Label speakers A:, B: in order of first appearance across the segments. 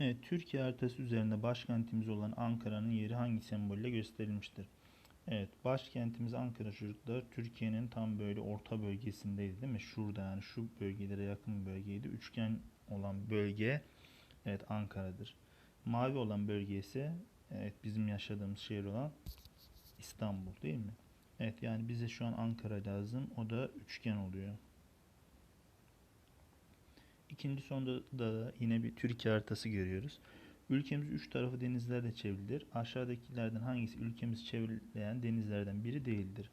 A: Evet, Türkiye haritası üzerinde başkentimiz olan Ankara'nın yeri hangi sembolle gösterilmiştir? Evet, başkentimiz Ankara çocuklar Türkiye'nin tam böyle orta bölgesindeydi değil mi? Şurada yani şu bölgelere yakın bölgeydi. Üçgen olan bölge evet Ankara'dır. Mavi olan bölge ise evet bizim yaşadığımız şehir olan İstanbul değil mi? Evet yani bize şu an Ankara lazım. O da üçgen oluyor. İkinci sonda da yine bir Türkiye haritası görüyoruz. Ülkemiz üç tarafı denizlerle çevrilidir. Aşağıdakilerden hangisi ülkemiz çevrileyen denizlerden biri değildir?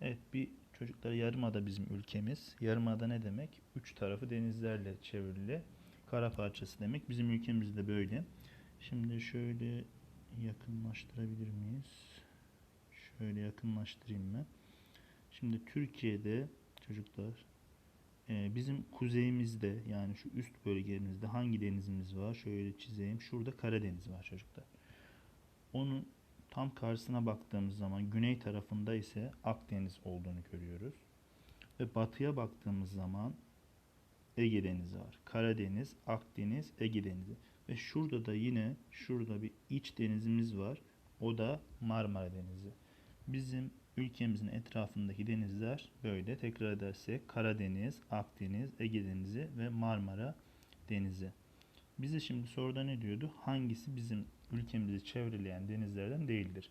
A: Evet bir çocuklar yarımada bizim ülkemiz. Yarımada ne demek? Üç tarafı denizlerle çevrili. Kara parçası demek. Bizim ülkemiz de böyle. Şimdi şöyle yakınlaştırabilir miyiz? Şöyle yakınlaştırayım ben. Şimdi Türkiye'de çocuklar bizim kuzeyimizde yani şu üst bölgemizde hangi denizimiz var? Şöyle çizeyim. Şurada Karadeniz var çocuklar. Onun tam karşısına baktığımız zaman güney tarafında ise Akdeniz olduğunu görüyoruz. Ve batıya baktığımız zaman Ege Denizi var. Karadeniz, Akdeniz, Ege Denizi. Ve şurada da yine şurada bir iç denizimiz var. O da Marmara Denizi. Bizim ülkemizin etrafındaki denizler böyle. Tekrar edersek Karadeniz, Akdeniz, Ege Denizi ve Marmara Denizi. Bize şimdi soruda ne diyordu? Hangisi bizim ülkemizi çevreleyen denizlerden değildir?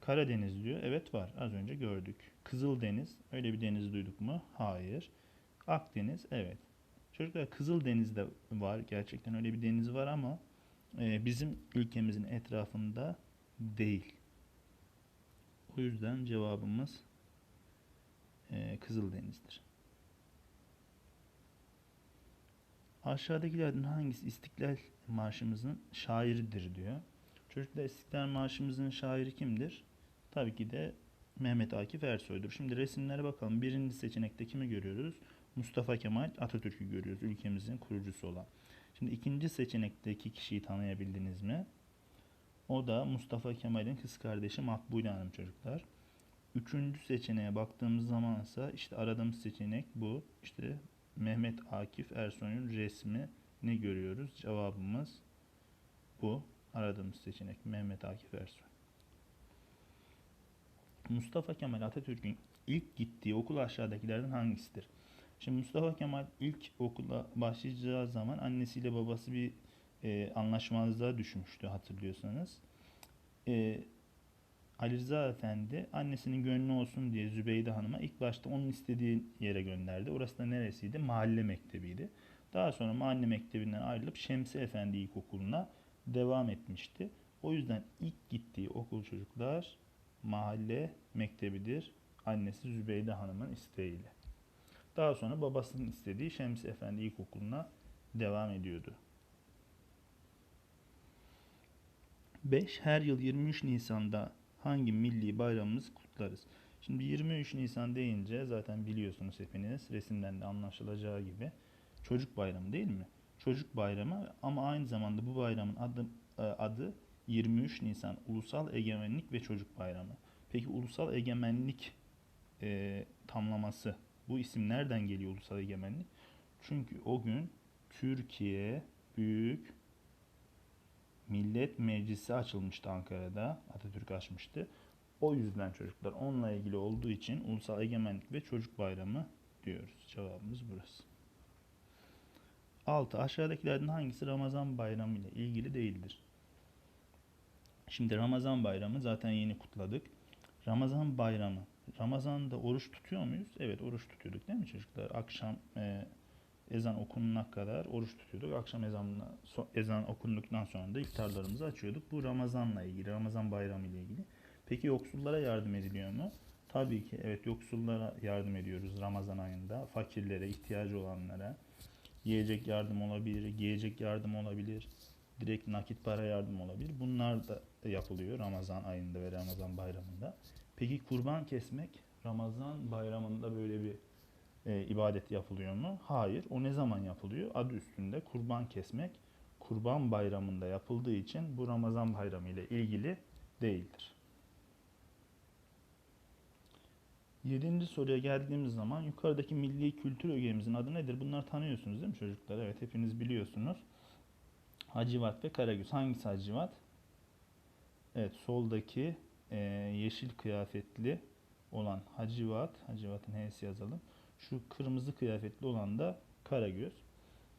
A: Karadeniz diyor. Evet var. Az önce gördük. Kızıldeniz. Öyle bir deniz duyduk mu? Hayır. Akdeniz. Evet. Çocuklar Kızıldeniz'de var. Gerçekten öyle bir deniz var ama e, bizim ülkemizin etrafında değil. O yüzden cevabımız e, Kızıldeniz'dir. Aşağıdakilerden hangisi İstiklal Marşımızın şairidir diyor. Çocuklar İstiklal Marşımızın şairi kimdir? Tabii ki de Mehmet Akif Ersoy'dur. Şimdi resimlere bakalım. Birinci seçenekte kimi görüyoruz? Mustafa Kemal Atatürk'ü görüyoruz. Ülkemizin kurucusu olan. Şimdi ikinci seçenekteki kişiyi tanıyabildiniz mi? O da Mustafa Kemal'in kız kardeşi Makbule Hanım çocuklar. Üçüncü seçeneğe baktığımız zaman ise işte aradığımız seçenek bu. İşte Mehmet Akif Ersoy'un resmi ne görüyoruz? Cevabımız bu. Aradığımız seçenek Mehmet Akif Ersoy. Mustafa Kemal Atatürk'ün ilk gittiği okul aşağıdakilerden hangisidir? Şimdi Mustafa Kemal ilk okula başlayacağı zaman annesiyle babası bir e, anlaşmazlığa düşmüştü hatırlıyorsanız. E, Ali Rıza Efendi annesinin gönlü olsun diye Zübeyde Hanım'a ilk başta onun istediği yere gönderdi. Orası da neresiydi? Mahalle mektebiydi. Daha sonra mahalle mektebinden ayrılıp Şemsi Efendi İlkokulu'na devam etmişti. O yüzden ilk gittiği okul çocuklar mahalle mektebidir. Annesi Zübeyde Hanım'ın isteğiyle. Daha sonra babasının istediği Şemsi Efendi İlkokulu'na devam ediyordu. 5. Her yıl 23 Nisan'da hangi milli bayramımızı kutlarız? Şimdi 23 Nisan deyince zaten biliyorsunuz hepiniz resimden de anlaşılacağı gibi çocuk bayramı değil mi? Çocuk bayramı ama aynı zamanda bu bayramın adı, e, adı 23 Nisan Ulusal Egemenlik ve Çocuk Bayramı. Peki Ulusal Egemenlik e, tamlaması bu isim nereden geliyor Ulusal Egemenlik? Çünkü o gün Türkiye Büyük Millet Meclisi açılmıştı Ankara'da. Atatürk açmıştı. O yüzden çocuklar onunla ilgili olduğu için Ulusal Egemenlik ve Çocuk Bayramı diyoruz. Cevabımız burası. 6. Aşağıdakilerden hangisi Ramazan bayramı ile ilgili değildir? Şimdi Ramazan bayramı zaten yeni kutladık. Ramazan bayramı. Ramazan'da oruç tutuyor muyuz? Evet oruç tutuyorduk değil mi çocuklar? Akşam e, ezan okunana kadar oruç tutuyorduk. Akşam ezanına, ezan okunduktan sonra da iftarlarımızı açıyorduk. Bu Ramazan'la ilgili, Ramazan bayramı ile ilgili. Peki yoksullara yardım ediliyor mu? Tabii ki evet yoksullara yardım ediyoruz Ramazan ayında. Fakirlere, ihtiyacı olanlara. Yiyecek yardım olabilir, giyecek yardım olabilir. Direkt nakit para yardım olabilir. Bunlar da yapılıyor Ramazan ayında ve Ramazan bayramında. Peki kurban kesmek Ramazan bayramında böyle bir e, ibadet yapılıyor mu? Hayır. O ne zaman yapılıyor? Adı üstünde kurban kesmek kurban bayramında yapıldığı için bu Ramazan bayramı ile ilgili değildir. Yedinci soruya geldiğimiz zaman yukarıdaki milli kültür ögemizin adı nedir? Bunları tanıyorsunuz değil mi çocuklar? Evet hepiniz biliyorsunuz. Hacivat ve Karagöz. Hangisi Hacivat? Evet soldaki e, yeşil kıyafetli olan Hacivat. Hacivat'ın H'si yazalım. Şu kırmızı kıyafetli olan da Karagöz.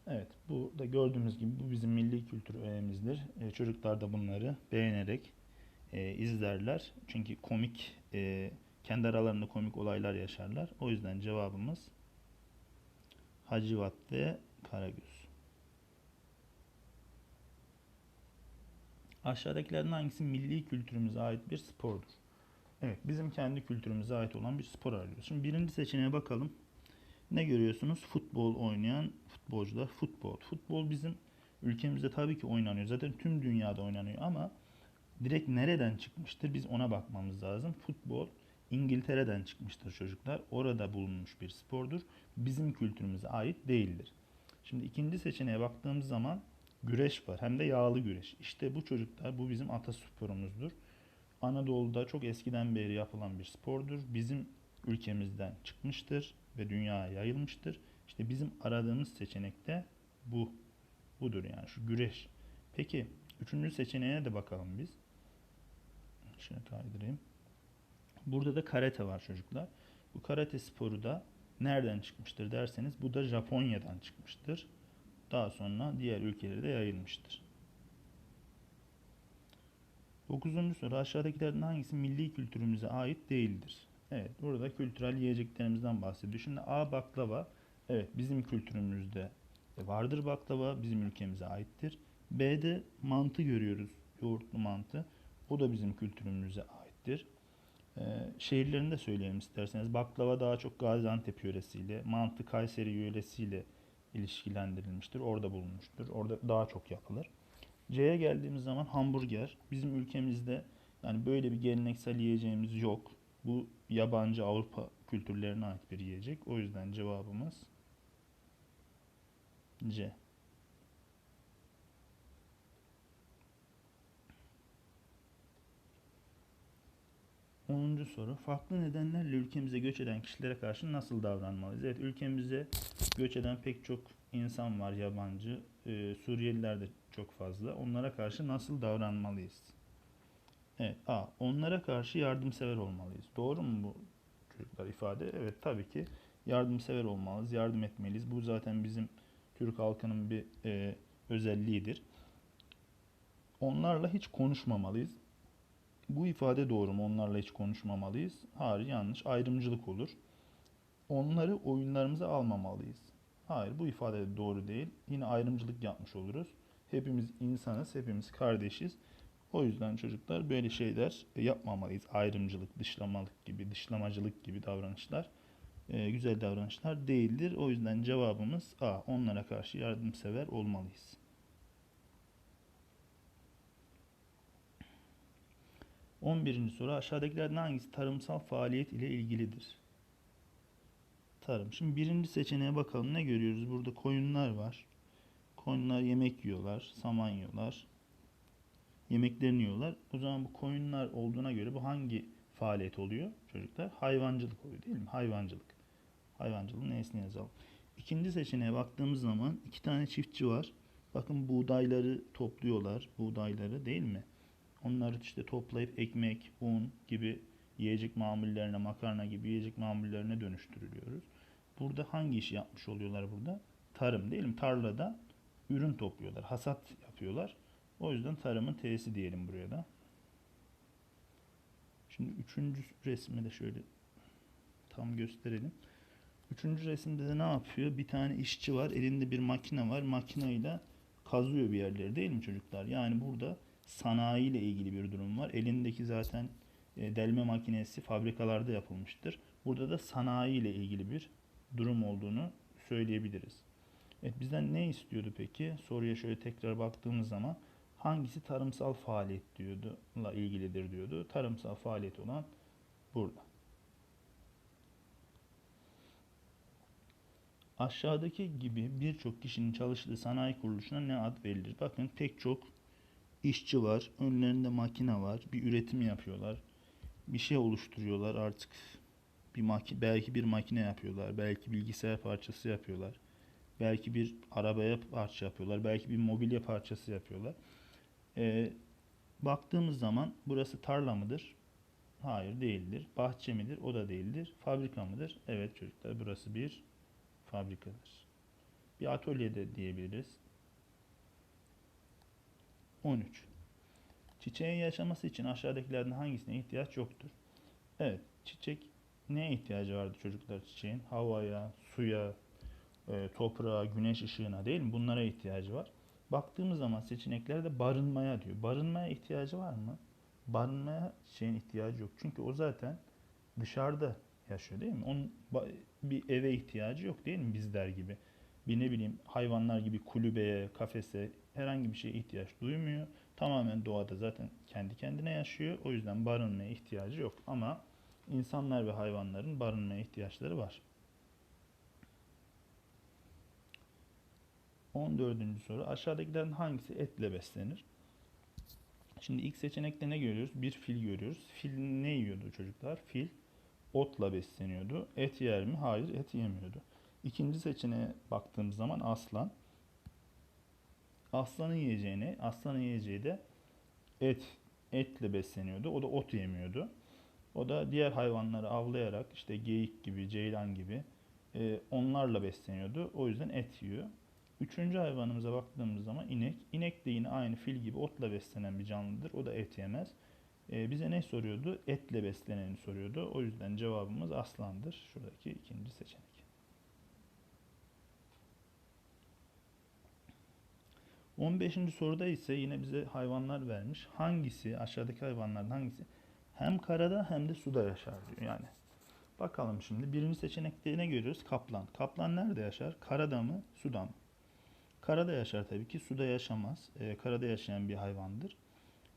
A: Evet bu da gördüğümüz gibi bu bizim milli kültür öğemizdir. E, çocuklar da bunları beğenerek e, izlerler. Çünkü komik e, kendi aralarında komik olaylar yaşarlar. O yüzden cevabımız Hacivat ve Karagöz. Aşağıdakilerden hangisi milli kültürümüze ait bir spordur? Evet, bizim kendi kültürümüze ait olan bir spor arıyoruz. Şimdi birinci seçeneğe bakalım. Ne görüyorsunuz? Futbol oynayan futbolcular. Futbol. Futbol bizim ülkemizde tabii ki oynanıyor. Zaten tüm dünyada oynanıyor ama direkt nereden çıkmıştır? Biz ona bakmamız lazım. Futbol İngiltere'den çıkmıştır çocuklar. Orada bulunmuş bir spordur. Bizim kültürümüze ait değildir. Şimdi ikinci seçeneğe baktığımız zaman güreş var. Hem de yağlı güreş. İşte bu çocuklar bu bizim atasporumuzdur. Anadolu'da çok eskiden beri yapılan bir spordur. Bizim ülkemizden çıkmıştır ve dünyaya yayılmıştır. İşte bizim aradığımız seçenek de bu. Budur yani şu güreş. Peki üçüncü seçeneğe de bakalım biz. Şunu kaydırayım. Burada da karate var çocuklar. Bu karate sporu da nereden çıkmıştır derseniz bu da Japonya'dan çıkmıştır. Daha sonra diğer ülkelere de yayılmıştır. Dokuzuncu soru aşağıdakilerden hangisi milli kültürümüze ait değildir? Evet burada kültürel yiyeceklerimizden bahsediyor. Şimdi A baklava evet bizim kültürümüzde vardır baklava bizim ülkemize aittir. B'de mantı görüyoruz yoğurtlu mantı. O da bizim kültürümüze aittir. Ee, şehirlerini de söyleyelim isterseniz. Baklava daha çok Gaziantep yöresiyle, mantı Kayseri yöresiyle ilişkilendirilmiştir. Orada bulunmuştur. Orada daha çok yapılır. C'ye geldiğimiz zaman hamburger. Bizim ülkemizde yani böyle bir geleneksel yiyeceğimiz yok. Bu yabancı Avrupa kültürlerine ait bir yiyecek. O yüzden cevabımız C. Onuncu soru. Farklı nedenlerle ülkemize göç eden kişilere karşı nasıl davranmalıyız? Evet ülkemize göç eden pek çok insan var yabancı. Ee, Suriyeliler de çok fazla. Onlara karşı nasıl davranmalıyız? Evet. A. Onlara karşı yardımsever olmalıyız. Doğru mu bu çocuklar ifade? Evet tabii ki yardımsever olmalıyız. Yardım etmeliyiz. Bu zaten bizim Türk halkının bir e, özelliğidir. Onlarla hiç konuşmamalıyız. Bu ifade doğru mu? Onlarla hiç konuşmamalıyız. Hayır yanlış. Ayrımcılık olur. Onları oyunlarımıza almamalıyız. Hayır bu ifade de doğru değil. Yine ayrımcılık yapmış oluruz. Hepimiz insanız, hepimiz kardeşiz. O yüzden çocuklar böyle şeyler yapmamalıyız. Ayrımcılık, dışlamalık gibi, dışlamacılık gibi davranışlar e, güzel davranışlar değildir. O yüzden cevabımız A. Onlara karşı yardımsever olmalıyız. 11. soru aşağıdakilerden hangisi tarımsal faaliyet ile ilgilidir? Tarım. Şimdi birinci seçeneğe bakalım. Ne görüyoruz? Burada koyunlar var. Koyunlar yemek yiyorlar, saman yiyorlar. Yemeklerini yiyorlar. O zaman bu koyunlar olduğuna göre bu hangi faaliyet oluyor çocuklar? Hayvancılık oluyor değil mi? Hayvancılık. Hayvancılığın nesini yazalım. İkinci seçeneğe baktığımız zaman iki tane çiftçi var. Bakın buğdayları topluyorlar. Buğdayları değil mi? Onları işte toplayıp ekmek, un gibi yiyecek mamullerine, makarna gibi yiyecek mamullerine dönüştürülüyoruz. Burada hangi işi yapmış oluyorlar burada? Tarım değil mi? Tarlada ürün topluyorlar, hasat yapıyorlar. O yüzden tarımın T'si diyelim buraya da. Şimdi üçüncü resmi de şöyle tam gösterelim. Üçüncü resimde de ne yapıyor? Bir tane işçi var. Elinde bir makine var. Makineyle kazıyor bir yerleri değil mi çocuklar? Yani burada sanayi ile ilgili bir durum var. Elindeki zaten e, delme makinesi fabrikalarda yapılmıştır. Burada da sanayi ile ilgili bir durum olduğunu söyleyebiliriz. Evet bizden ne istiyordu peki? Soruya şöyle tekrar baktığımız zaman hangisi tarımsal faaliyet diyordu, la ilgilidir diyordu. Tarımsal faaliyet olan burada. Aşağıdaki gibi birçok kişinin çalıştığı sanayi kuruluşuna ne ad verilir? Bakın pek çok işçi var, önlerinde makine var, bir üretim yapıyorlar, bir şey oluşturuyorlar artık bir maki belki bir makine yapıyorlar, belki bilgisayar parçası yapıyorlar, Belki bir arabaya parça yapıyorlar. Belki bir mobilya parçası yapıyorlar. Ee, baktığımız zaman burası tarla mıdır? Hayır değildir. Bahçe midir? O da değildir. Fabrika mıdır? Evet çocuklar burası bir fabrikadır. Bir atölyede diyebiliriz. 13. Çiçeğin yaşaması için aşağıdakilerden hangisine ihtiyaç yoktur? Evet, çiçek neye ihtiyacı vardı çocuklar çiçeğin? Havaya, suya, e, toprağa, güneş ışığına değil mi? Bunlara ihtiyacı var. Baktığımız zaman seçeneklerde barınmaya diyor. Barınmaya ihtiyacı var mı? Barınmaya şeyin ihtiyacı yok. Çünkü o zaten dışarıda yaşıyor değil mi? Onun bir eve ihtiyacı yok değil mi bizler gibi? Bir ne bileyim hayvanlar gibi kulübeye, kafese herhangi bir şeye ihtiyaç duymuyor. Tamamen doğada zaten kendi kendine yaşıyor. O yüzden barınmaya ihtiyacı yok. Ama insanlar ve hayvanların barınmaya ihtiyaçları var. 14. soru. Aşağıdakilerin hangisi etle beslenir? Şimdi ilk seçenekte ne görüyoruz? Bir fil görüyoruz. Fil ne yiyordu çocuklar? Fil otla besleniyordu. Et yer mi? Hayır, et yemiyordu. İkinci seçeneğe baktığımız zaman aslan. Aslanın yiyeceğini, aslanın yiyeceği de et, etle besleniyordu. O da ot yemiyordu. O da diğer hayvanları avlayarak işte geyik gibi, ceylan gibi e, onlarla besleniyordu. O yüzden et yiyor. Üçüncü hayvanımıza baktığımız zaman inek. İnek de yine aynı fil gibi otla beslenen bir canlıdır. O da et yemez. E, bize ne soruyordu? Etle besleneni soruyordu. O yüzden cevabımız aslandır. Şuradaki ikinci seçenek. 15. soruda ise yine bize hayvanlar vermiş. Hangisi, aşağıdaki hayvanlardan hangisi hem karada hem de suda yaşar diyor. Yani bakalım şimdi birinci seçenekte ne görüyoruz? Kaplan. Kaplan nerede yaşar? Karada mı, suda mı? Karada yaşar tabii ki. Suda yaşamaz. Ee, karada yaşayan bir hayvandır.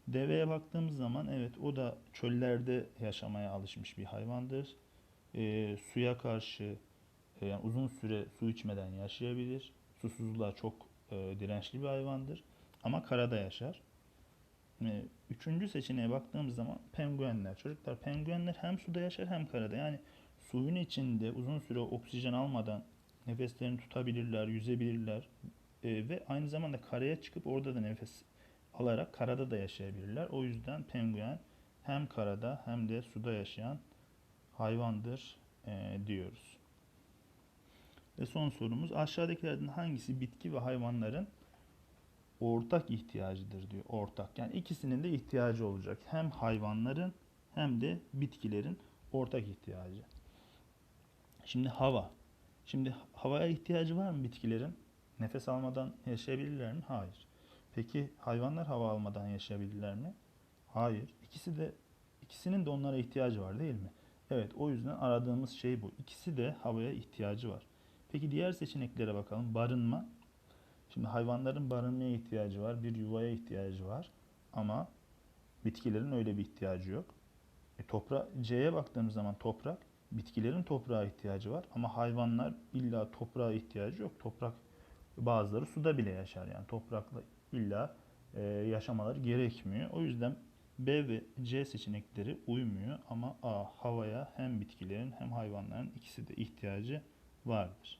A: Deveye baktığımız zaman evet o da çöllerde yaşamaya alışmış bir hayvandır. Ee, suya karşı e, yani uzun süre su içmeden yaşayabilir. Susuzluğa çok e, dirençli bir hayvandır. Ama karada yaşar. E, üçüncü seçeneğe baktığımız zaman penguenler. Çocuklar penguenler hem suda yaşar hem karada. Yani suyun içinde uzun süre oksijen almadan nefeslerini tutabilirler, yüzebilirler. E, ve aynı zamanda karaya çıkıp orada da nefes alarak karada da yaşayabilirler. O yüzden penguen hem karada hem de suda yaşayan hayvandır e, diyoruz. Ve son sorumuz aşağıdakilerden hangisi bitki ve hayvanların ortak ihtiyacıdır diyor. Ortak. Yani ikisinin de ihtiyacı olacak. Hem hayvanların hem de bitkilerin ortak ihtiyacı. Şimdi hava. Şimdi havaya ihtiyacı var mı bitkilerin? Nefes almadan yaşayabilirler mi? Hayır. Peki hayvanlar hava almadan yaşayabilirler mi? Hayır. İkisi de ikisinin de onlara ihtiyacı var değil mi? Evet, o yüzden aradığımız şey bu. İkisi de havaya ihtiyacı var. Peki diğer seçeneklere bakalım. Barınma. Şimdi hayvanların barınmaya ihtiyacı var, bir yuvaya ihtiyacı var. Ama bitkilerin öyle bir ihtiyacı yok. E, topra C'ye baktığımız zaman toprak, bitkilerin toprağa ihtiyacı var ama hayvanlar illa toprağa ihtiyacı yok. Toprak bazıları suda bile yaşar yani toprakla illa e, yaşamaları gerekmiyor. O yüzden B ve C seçenekleri uymuyor ama A havaya hem bitkilerin hem hayvanların ikisi de ihtiyacı vardır.